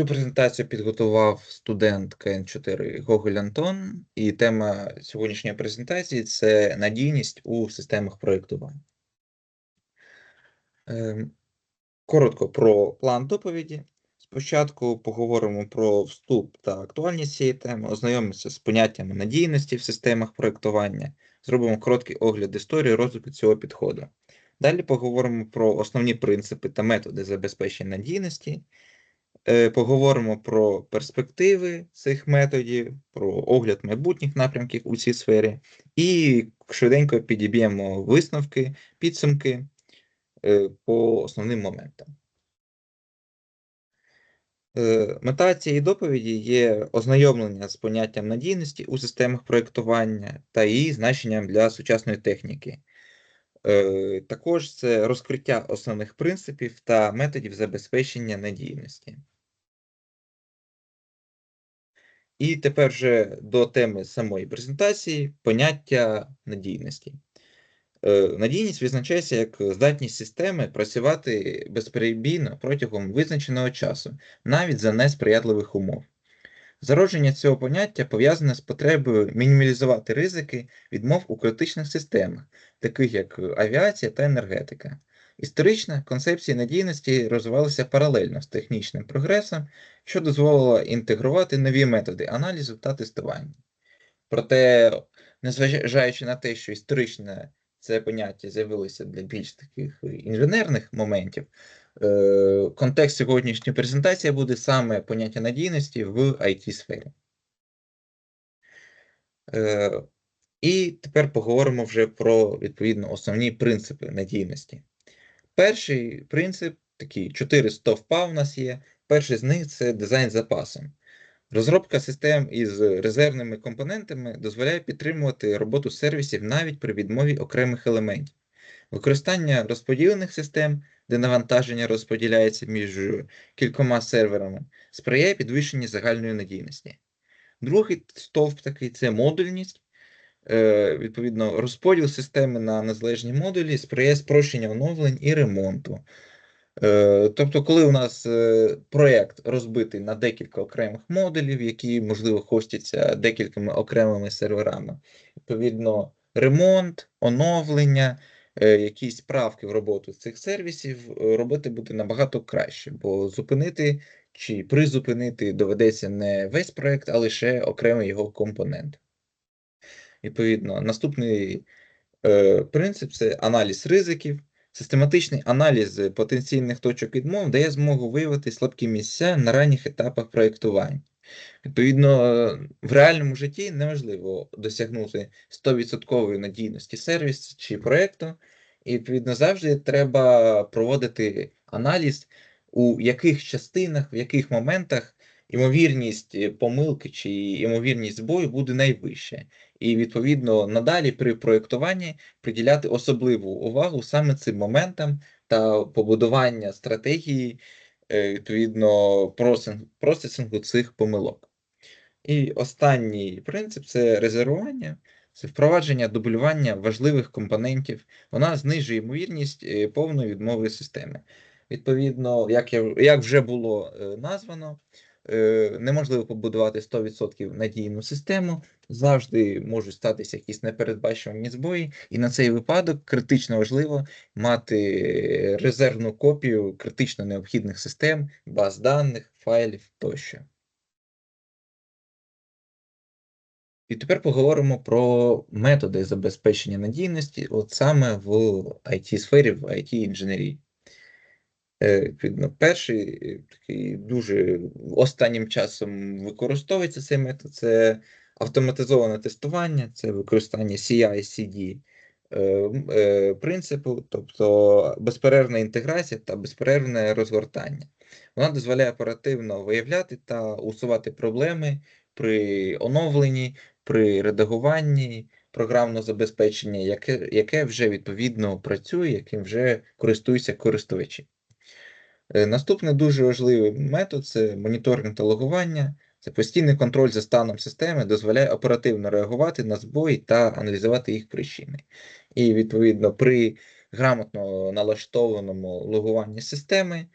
Цю презентацію підготував студент КН4 Гоголь Антон, і тема сьогоднішньої презентації це надійність у системах проєктування. Ем, Коротко про план доповіді. Спочатку поговоримо про вступ та актуальність цієї теми, ознайомимося з поняттями надійності в системах проєктування, зробимо короткий огляд історії розвитку цього підходу. Далі поговоримо про основні принципи та методи забезпечення надійності. Е, Поговоримо про перспективи цих методів, про огляд майбутніх напрямків у цій сфері, і швиденько підіб'ємо висновки, підсумки е, по основним моментам. Е, Мета цієї доповіді є ознайомлення з поняттям надійності у системах проєктування та її значенням для сучасної техніки. Також це розкриття основних принципів та методів забезпечення надійності. І тепер вже до теми самої презентації поняття надійності. Е, Надійність визначається як здатність системи працювати безперебійно протягом визначеного часу, навіть за несприятливих умов. Зародження цього поняття пов'язане з потребою мінімалізувати ризики відмов у критичних системах, таких як авіація та енергетика. Історично концепції надійності розвивалися паралельно з технічним прогресом, що дозволило інтегрувати нові методи аналізу та тестування. Проте, незважаючи на те, що історично це поняття з'явилося для більш таких інженерних моментів, е, контекст сьогоднішньої презентації буде саме поняття надійності в IT-сфері. Е, І тепер поговоримо вже про відповідно основні принципи надійності. Перший принцип такий: чотири стовпа у нас є. Перший з них це дизайн запасом. Розробка систем із резервними компонентами дозволяє підтримувати роботу сервісів навіть при відмові окремих елементів. Використання розподілених систем, де навантаження розподіляється між кількома серверами, сприяє підвищенню загальної надійності. Другий стовп такий це модульність. Е, Відповідно, розподіл системи на незалежні модулі сприяє спрощенню оновлень і ремонту. Е, Тобто, коли у нас е, проєкт розбитий на декілька окремих модулів, які, можливо, хостяться декількома окремими серверами, відповідно, ремонт, оновлення, якісь правки в роботу цих сервісів робити буде набагато краще, бо зупинити чи призупинити доведеться не весь проєкт, а лише окремий його компонент. Відповідно, наступний е, принцип це аналіз ризиків. Систематичний аналіз потенційних точок відмов дає змогу виявити слабкі місця на ранніх етапах проєктування. Відповідно, в реальному житті неможливо досягнути 100% надійності сервісу чи проєкту, і відповідно завжди треба проводити аналіз, у яких частинах, в яких моментах ймовірність помилки чи ймовірність збою буде найвища. І відповідно надалі при проєктуванні приділяти особливу увагу саме цим моментам та побудування стратегії е, відповідно процесингу цих помилок. І останній принцип це резервування, це впровадження дублювання важливих компонентів. Вона знижує ймовірність е, повної відмови системи. Відповідно, як я, як вже було е, названо, неможливо побудувати 100% надійну систему, завжди можуть статися якісь непередбачувані збої, і на цей випадок критично важливо мати резервну копію критично необхідних систем, баз даних, файлів тощо. І тепер поговоримо про методи забезпечення надійності, от саме в IT-сфері, в IT-інженерії. Е, Відповідно, перший е, такий дуже останнім часом використовується цей метод це автоматизоване тестування, це використання CI-CD е, принципу, тобто безперервна інтеграція та безперервне розгортання. Вона дозволяє оперативно виявляти та усувати проблеми при оновленні, при редагуванні програмного забезпечення, яке, яке вже відповідно працює, яким вже користуються користувачі. Е, наступний дуже важливий метод це моніторинг та логування. Це постійний контроль за станом системи дозволяє оперативно реагувати на збої та аналізувати їх причини. І, відповідно, при грамотно налаштованому логуванні системи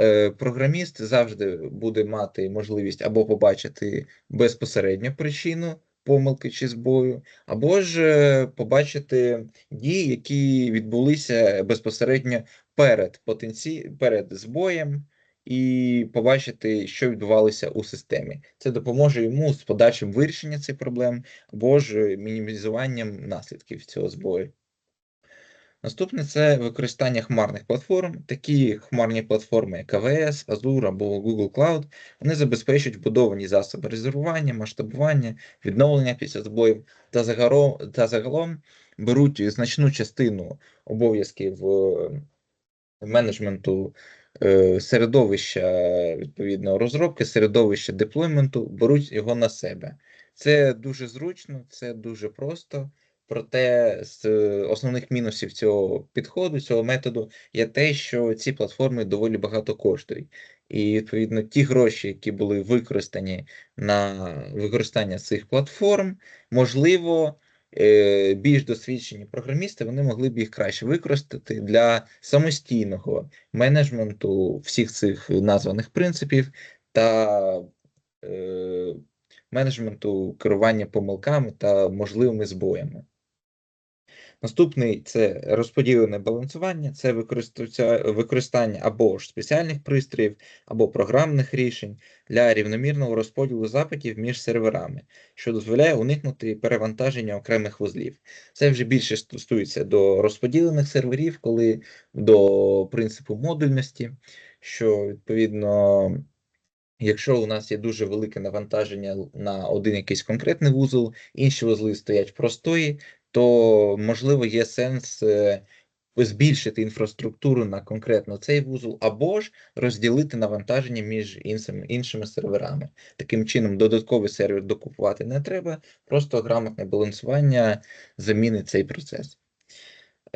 Е, Програміст завжди буде мати можливість або побачити безпосередньо причину помилки чи збою, або ж е, побачити дії, які відбулися безпосередньо перед потенці... перед збоєм, і побачити, що відбувалося у системі. Це допоможе йому з подальшим вирішенням цих проблем або ж мінімізуванням наслідків цього збою. Наступне це використання хмарних платформ. Такі хмарні платформи, як AWS, Azure або Google Cloud, вони забезпечують вбудовані засоби резервування, масштабування, відновлення після збоїв та загалом, беруть значну частину обов'язків е, менеджменту е, середовища відповідно розробки, середовища деплойменту, беруть його на себе. Це дуже зручно, це дуже просто. Проте з основних мінусів цього підходу, цього методу є те, що ці платформи доволі багато коштують. І, відповідно, ті гроші, які були використані на використання цих платформ, можливо, е, більш досвідчені програмісти вони могли б їх краще використати для самостійного менеджменту всіх цих названих принципів та е, менеджменту керування помилками та можливими збоями. Наступний це розподілене балансування, це використання або ж спеціальних пристроїв, або програмних рішень для рівномірного розподілу запитів між серверами, що дозволяє уникнути перевантаження окремих вузлів. Це вже більше стосується до розподілених серверів, коли до принципу модульності, що відповідно. Якщо у нас є дуже велике навантаження на один якийсь конкретний вузол, інші вузли стоять простої, то можливо є сенс е, збільшити інфраструктуру на конкретно цей вузол, або ж розділити навантаження між іншими, іншими серверами. Таким чином, додатковий сервер докупувати не треба, просто грамотне балансування замінить цей процес.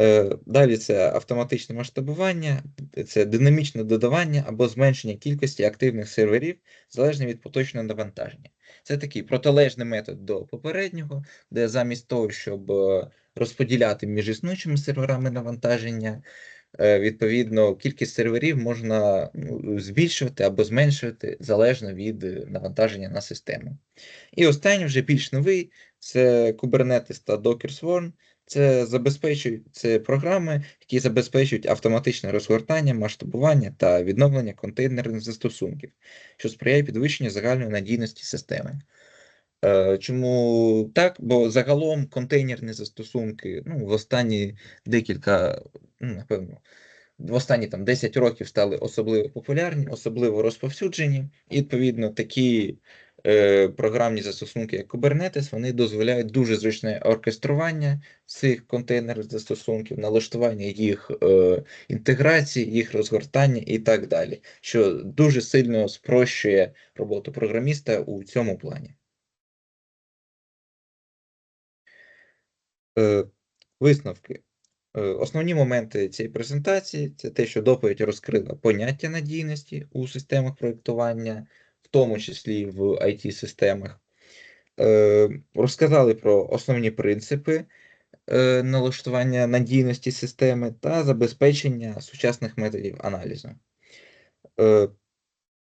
Е, далі це автоматичне масштабування, це динамічне додавання або зменшення кількості активних серверів залежно від поточного навантаження. Це такий протилежний метод до попереднього, де замість того, щоб е, розподіляти між існуючими серверами навантаження, е, відповідно, кількість серверів можна ну, збільшувати або зменшувати залежно від навантаження на систему. І останній вже більш новий це Kubernetes та Docker Swarm. Це забезпечують це програми, які забезпечують автоматичне розгортання, масштабування та відновлення контейнерних застосунків, що сприяє підвищенню загальної надійності системи. Е, чому так? Бо загалом контейнерні застосунки ну, в останні декілька, ну, напевно, в останні там 10 років стали особливо популярні, особливо розповсюджені, і відповідно такі програмні застосунки, як Kubernetes, вони дозволяють дуже зручне оркестрування цих контейнерних застосунків, налаштування їх е, інтеграції, їх розгортання і так далі, що дуже сильно спрощує роботу програміста у цьому плані. Е, Висновки. Е, основні моменти цієї презентації це те, що доповідь розкрила поняття надійності у системах проєктування тому числі в it системах е, Розказали про основні принципи е, налаштування надійності системи та забезпечення сучасних методів аналізу. Е,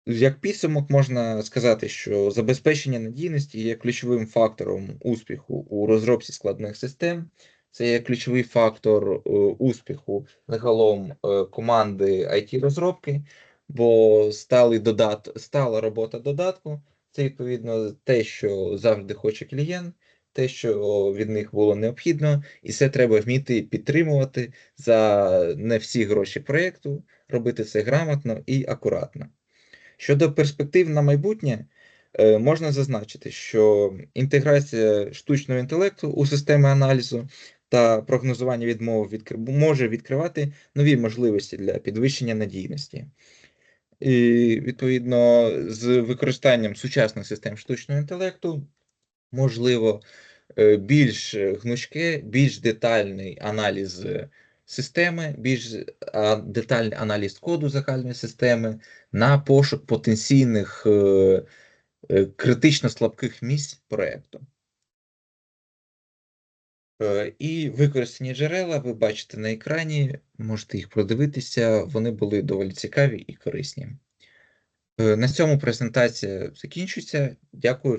як підсумок можна сказати, що забезпечення надійності є ключовим фактором успіху у розробці складних систем. Це є ключовий фактор успіху загалом команди it розробки бо сталий додат... стала робота додатку це відповідно те, що завжди хоче клієнт, те, що від них було необхідно, і це треба вміти підтримувати за не всі гроші проєкту, робити це грамотно і акуратно. Щодо перспектив на майбутнє, е, можна зазначити, що інтеграція штучного інтелекту у системи аналізу та прогнозування відмов може відкривати нові можливості для підвищення надійності. Відповідно з використанням сучасних систем штучного інтелекту можливо е, більш гнучке, більш детальний аналіз системи, більш детальний аналіз коду загальної системи на пошук потенційних е, е, критично слабких місць проєкту. Е, І використані джерела ви бачите на екрані, можете їх продивитися, вони були доволі цікаві і корисні. Е, На цьому презентація закінчується. Дякую